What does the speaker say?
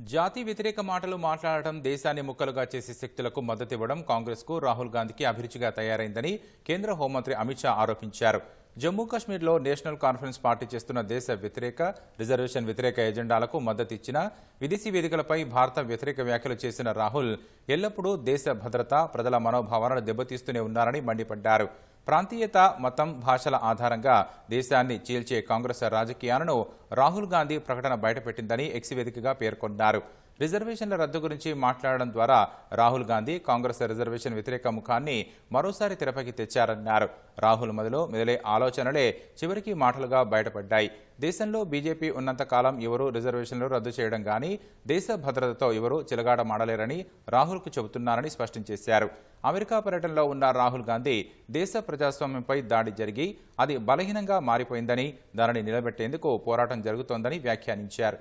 జాతి వ్యతిరేక మాటలు మాట్లాడటం దేశాన్ని ముక్కలుగా చేసే శక్తులకు మద్దతివ్వడం కాంగ్రెస్కు రాహుల్ గాంధీకి అభిరుచిగా తయారైందని కేంద్ర హోంమంత్రి అమిత్ షా ఆరోపించారు. జమ్మూ కాశ్మీర్లో నేషనల్ కాన్ఫరెన్స్ పార్టీ చేస్తున్న దేశ వ్యతిరేక రిజర్వేషన్ వ్యతిరేక ఎజెండాలకు మద్దతు ఇచ్చిన విదేశీ వేదికలపై భారత వ్యతిరేక వ్యాఖ్యలు చేసిన రాహుల్ ఎల్లప్పుడూ దేశ భద్రత ప్రజల మనోభావాలను దెబ్బతీస్తూనే ఉన్నారని మండిపడ్డారు. ప్రాంతీయత మతం భాషల ఆధారంగా దేశాన్ని చీల్చే కాంగ్రెస్ రాజకీయాలను రాహుల్ గాంధీ ప్రకటన బయటపెట్టిందని ఎక్స్ వేదికగా పేర్కొన్నారు. రిజర్వేషన్ల రద్దు గురించి మాట్లాడడం ద్వారా రాహుల్ గాంధీ కాంగ్రెస్ రిజర్వేషన్ వ్యతిరేక ముఖాన్ని మరోసారి తెరపైకి తెచ్చారన్నారు. రాహుల్ మొదలు మెదిలే ఆలోచనలే చివరికి మాటలుగా బయటపడ్డాయి. దేశంలో బీజేపీ ఉన్నంతకాలం ఎవరూ రిజర్వేషన్లు రద్దు చేయడం కానీ దేశ భద్రతతో ఎవరూ చిలగాటమాడలేరని రాహుల్కు చెబుతున్నారని స్పష్టం చేశారు. అమెరికా పర్యటనలో ఉన్న రాహుల్ గాంధీ దేశ ప్రజాస్వామ్యంపై దాడి జరిగి అది బలహీనంగా మారిపోయిందని దానిని నిలబెట్టేందుకు పోరాటం జరుగుతోందని వ్యాఖ్యానించారు